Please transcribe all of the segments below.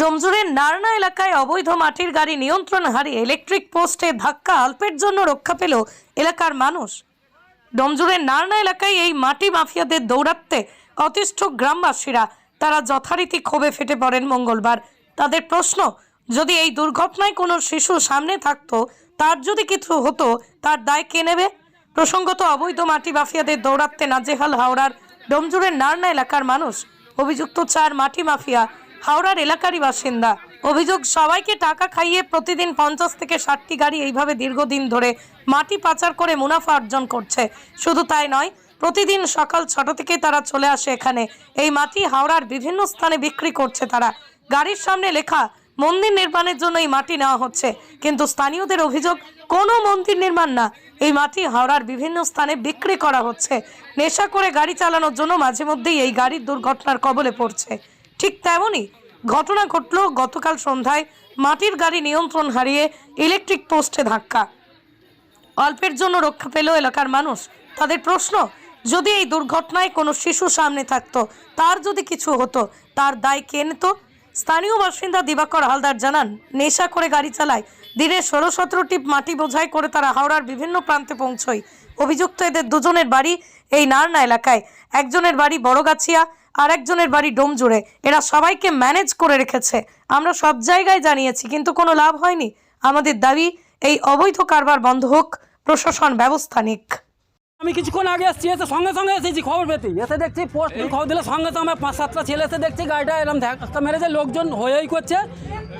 ডোমজুরের নারনা এলাকায় অবৈধ মাটির গাড়ি নিয়ন্ত্রণ হারিয়ে ইলেকট্রিক পোস্টে ধাক্কা অল্পের জন্য রক্ষা পেল এলাকার মানুষ। ডোমজুরের নারনা এলাকায় এই মাটি মাফিয়াদের দৌড়াতে অতিষ্ঠ গ্রামবাসীরা, তারা যথারীতি ক্ষোভে ফেটে পড়েন মঙ্গলবার। তাদের প্রশ্ন, যদি এই দুর্ঘটনায় কোনো শিশু সামনে থাকতো, তার যদি কিছু হতো, তার দায় কে নেবে? প্রসঙ্গত, অবৈধ মাটি মাফিয়াদের দৌড়াতে নাজেহাল হাওড়ার ডোমজুরের নারনা এলাকার মানুষ। অভিযুক্ত চার মাটি মাফিয়া হাওড়ার এলাকারই বাসিন্দা। অভিযোগ, সবাইকে টাকা খাইয়ে প্রতিদিন পঞ্চাশ থেকে ষাটটি গাড়ি এইভাবে দীর্ঘদিন ধরে মাটি পাচার করে মুনাফা অর্জন করছে। শুধু তাই নয়, প্রতিদিন সকাল ছটা থেকে তারা চলে আসে এখানে। এই মাটি হাওড়ার বিভিন্ন স্থানে বিক্রি করছে তারা। গাড়ির সামনে লেখা, মন্দির নির্মাণের জন্য এই মাটি নেওয়া হচ্ছে। কিন্তু স্থানীয়দের অভিযোগ, কোনো মন্দির নির্মাণ না। এই মাটি হাওড়ার বিভিন্ন স্থানে বিক্রি করা হচ্ছে। নেশা করে গাড়ি চালানোর জন্য মাঝে মধ্যেই এই গাড়ির দুর্ঘটনার কবলে পড়ছে। ঠিক তেমনই ঘটনা ঘটল গতকাল সন্ধ্যায় মাটির গাড়ি নিয়ন্ত্রণ হারিয়ে ইলেকট্রিক পোস্টে ধাক্কা। অল্পের জন্য রক্ষা পেল এলাকার মানুষ। তাদের প্রশ্ন, যদি এই দুর্ঘটনায় কোনো শিশু সামনে থাকতো, তার যদি কিছু হতো, তার দায় কে নিত? স্থানীয় বাসিন্দা দিবাকর হালদার জানান, নেশা করে গাড়ি চালায়, দিনে ষোলো সতেরোটি মাটি বোঝাই করে তারা হাওড়ার বিভিন্ন প্রান্তে পৌঁছয়। অভিযুক্ত এদের দুজনের বাড়ি এই নারনা এলাকায়। একজনের বাড়ি বড়গাছিয়া আর একজনের বাড়ি ডোমজুড়ে এরা সবাইকে ম্যানেজ করে রেখেছে। আমরা সব জায়গায় জানিয়েছি কিন্তু কোনো লাভ হয়নি। আমাদের দাবি এই অবৈধ কারবার বন্ধ হোক প্রশাসন ব্যবস্থা নিক। আমি কিছুক্ষণ আগে এসেছি এসে সঙ্গে সঙ্গে এসেছি খবর পেতে। এসে দেখছি পোস্ট খবর দিলে সঙ্গে সঙ্গে আমার পাঁচ সাতটা ছেলে এসে দেখছি গাড়িটা এরকম ধাক্কা মেরেছে লোকজন হয়েই করছে।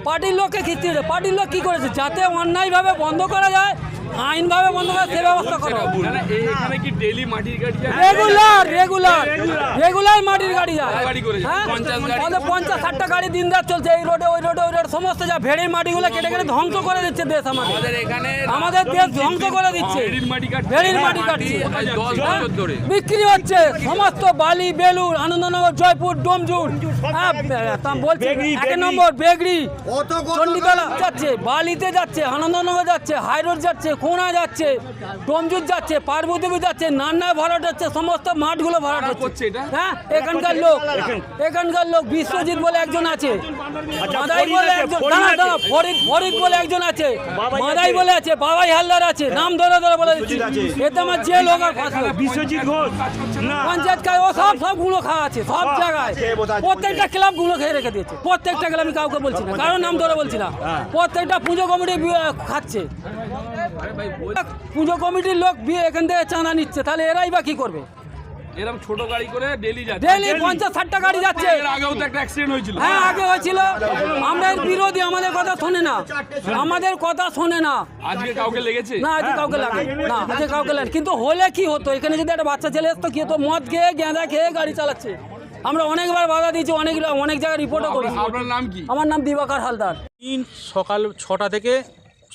পার্টির লোককে খিস্তি হয়েছে পার্টির লোক কী করেছে? যাতে অন্যায়ভাবে বন্ধ করা যায় আইনভাবে বন্ধ করা সে ব্যবস্থা করা। না, না, এই- এখানে কি ডেলি মাটির গাড়ি যায়? রেগুলার রেগুলার রেগুলার মাটির গাড়ি যায়। গাড়ি করেছে? হ্যাঁ? 50 গাড়ি? আমাদের পঞ্চাশ ষাটটা গাড়ি দিন রাত চলছে এই রোডে ওই রোডে ওই রোডে সমস্ত যা ভেড়ির মাটিগুলো কেটে কেটে ধ্বংস করে দিচ্ছে দেশ আমাদের। আমাদের এখানে আমাদের দেশ ধ্বংস করে দিচ্ছে। ভেড়ির মাটি কাটছে। ভেড়ির মাটি কাটছে। ধরে। বিক্রি হচ্ছে সমস্ত বালি বেলুর আনন্দনগর জয়পুর ডোমজুর। হ্যাঁ, বলছি এক নম্বর বেগড়ি। চণ্ডীতলা যাচ্ছে বালিতে যাচ্ছে আনন্দনগর যাচ্ছে হাইরোড যাচ্ছে কোনা যাচ্ছে ডোমজুর যাচ্ছে পার্বতীপুর যাচ্ছে নান্না ভরাট হচ্ছে সমস্ত মাঠগুলো ভরাট হচ্ছে। হ্যাঁ এখানকার লোক এখানকার লোক বিশ্বজিৎ বলে একজন আছে। মাদাই বলে একজন দাঁড়া দাঁড়া ফরিদ ফরিদ বলে একজন আছে। মাদাই বলে আছে বাবাই হালদার আছে নাম ধরে ধরে বলে দিচ্ছি। এতে আমার যে লোক আর বিশ্বজিৎ ঘোষ। পঞ্চায়েত খায় ও সব সবগুলো খাওয়া আছে সব জায়গায়। প্রত্যেকটা ক্লাবগুলো খেয়ে রেখে দিয়েছে। প্রত্যেকটা ক্লাব আমি কাউকে বলছি না। কারণ নাম ধরে বলছি না। প্রত্যেকটা পুজো কমিটি খাচ্ছে। পুজো কমিটির লোক বিয়ে এখান থেকে চাঁদা নিচ্ছে তাহলে এরাই বা কি করবে? এরকম ছোট গাড়ি করে ডেলি যাচ্ছে। ডেলি পঞ্চাশ ষাটটা গাড়ি যাচ্ছে। আগেও তো একটা অ্যাক্সিডেন্ট হয়েছিল। হ্যাঁ আগে হয়েছিল। আমরা এর বিরোধী আমাদের কথা শোনে না। আমাদের কথা শোনে না। আজকে কাউকে লেগেছে? না আজকে কাউকে লাগে না আজকে কাউকে লাগে কিন্তু হলে কি হতো? এখানে যদি একটা বাচ্চা ছেলে আসতো কি হতো মদ খেয়ে গেঁদা খেয়ে গাড়ি চালাচ্ছে? আমরা অনেকবার বাধা দিয়েছি অনেক অনেক জায়গায় রিপোর্টও করেছি। আপনার নাম কি? আমার নাম দিবাকর হালদার। সকাল ছটা থেকে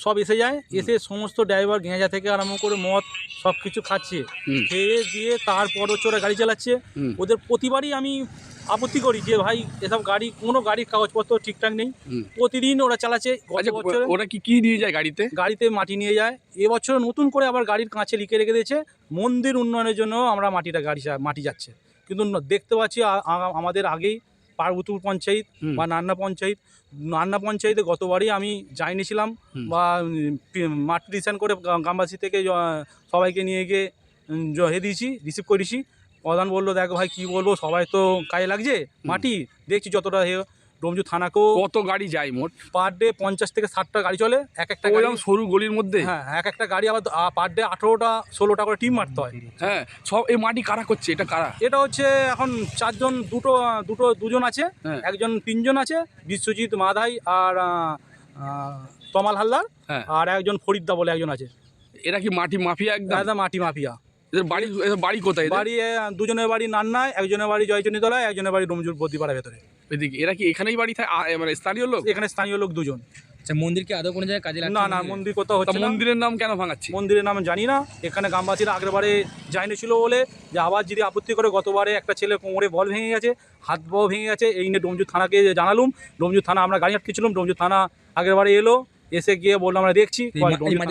সব এসে যায় এসে সমস্ত ড্রাইভার গেঁজা থেকে আরম্ভ করে মদ সব কিছু খাচ্ছে খেয়ে দিয়ে তারপর হচ্ছে ওরা গাড়ি চালাচ্ছে। ওদের প্রতিবারই আমি আপত্তি করি যে ভাই এসব গাড়ি কোনো গাড়ির কাগজপত্র ঠিকঠাক নেই। প্রতিদিন ওরা চালাচ্ছে আচ্ছা ওরা কি কি নিয়ে যায় গাড়িতে? গাড়িতে মাটি নিয়ে যায়। এবছর নতুন করে আবার গাড়ির কাঁচে লিখে রেখে দিয়েছে মন্দির উন্নয়নের জন্য আমরা মাটিটা গাড়ি মাটি যাচ্ছে। কিন্তু দেখতে পাচ্ছি আমাদের আগেই পার্বতীপুর পঞ্চায়েত বা নান্না পঞ্চায়েত। নান্না পঞ্চায়েতে গতবারই আমি যাইনিছিলাম বা মাঠ পি- মাটি রিসান করে গ্রামবাসী থেকে সবাইকে নিয়ে গিয়ে জহে দিয়েছি রিসিভ করেছি। প্রধান বলল দেখো ভাই কি বলব? সবাই তো কাজে লাগছে মাটি দেখছি যতটা হে ডোমজু থানাকেও কত গাড়ি যায় মোট? পার ডে পঞ্চাশ থেকে ষাটটা গাড়ি চলে এক একটা গাড়ি সরু গলির মধ্যে? হ্যাঁ এক একটা গাড়ি আবার পার ডে আঠেরোটা ষোলোটা করে টিম মারতে হয়। হ্যাঁ সব এই মাটি কারা করছে? এটা কারা? এটা হচ্ছে এখন চারজন দুটো দুটো দুজন আছে। হ্যাঁ। একজন তিনজন আছে বিশ্বজিৎ মাধাই আর তমাল হালদার হ্যাঁ। আর একজন ফরিদ্দা বলে একজন আছে। এরা কি মাটি মাফিয়া একদম? দাদা মাটি মাফিয়া। এদের বাড়ি এদের বাড়ি কোথায় এদের? বাড়ি আহ, দুজনের বাড়ি নান্নায় একজনের বাড়ি একজনের বাড়ি ডোমজুর ভেতরে। এদিকে এরা কি এখানেই বাড়ি থাকে আ, এ মানে স্থানীয় লোক? এখানে স্থানীয় লোক দুজন। আচ্ছা মন্দির কি আদৌ কোনো জায়গায় কাজে লাগছে না না মন্দির কোথাও তা হচ্ছে না। মন্দিরের নাম কেন ভাঙাচ্ছি? মন্দিরের নাম জানি না। এখানে গ্রামবাসীরা আগের বারে যায়নি ছিল বলে যে আবার যদি আপত্তি করে গতবারে একটা ছেলে কোমরে বল ভেঙে গেছে হাত পাও ভেঙে গেছে এই নিয়ে ডোমজুর থানাকে জানালুম। ডোমজুর থানা আমরা গাড়ি আটকেছিলাম ডোমজুর থানা আগের বারে এলো। এসে গিয়ে বললাম আমরা দেখছি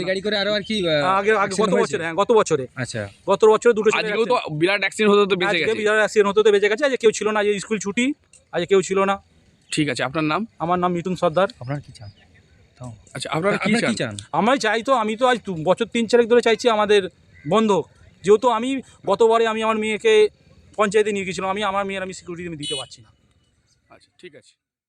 গাড়ি করে আরও আর কি আগে আগে গত বছরে হ্যাঁ গত বছরে। আচ্ছা। গত বছরে দুটো আজকেও তো বিরাট অ্যাক্সিডেন্ট হতে বেঁচে গেছে। বিরাট অ্যাক্সিডেন্ট হতে তো বেঁচে গেছে। কেউ ছিল না যে স্কুল ছুটি আজ কেউ ছিল না। ঠিক আছে আপনার নাম? আমার নাম মিঠুন সর্দার। আপনার কি চান? আচ্ছা আপনার কি চান? আমি চাই তো আমি তো আজ দু- বছর তিন চারেক ধরে চাইছি আমাদের বন্ধ যেহেতু আমি গতবারে আমি আমার মেয়েকে পঞ্চায়েতে নিয়ে গেছিলাম আমি আমার মেয়ের আমি সিকিউরিটি আমি দিতে পারছি না। আচ্ছা ঠিক আছে।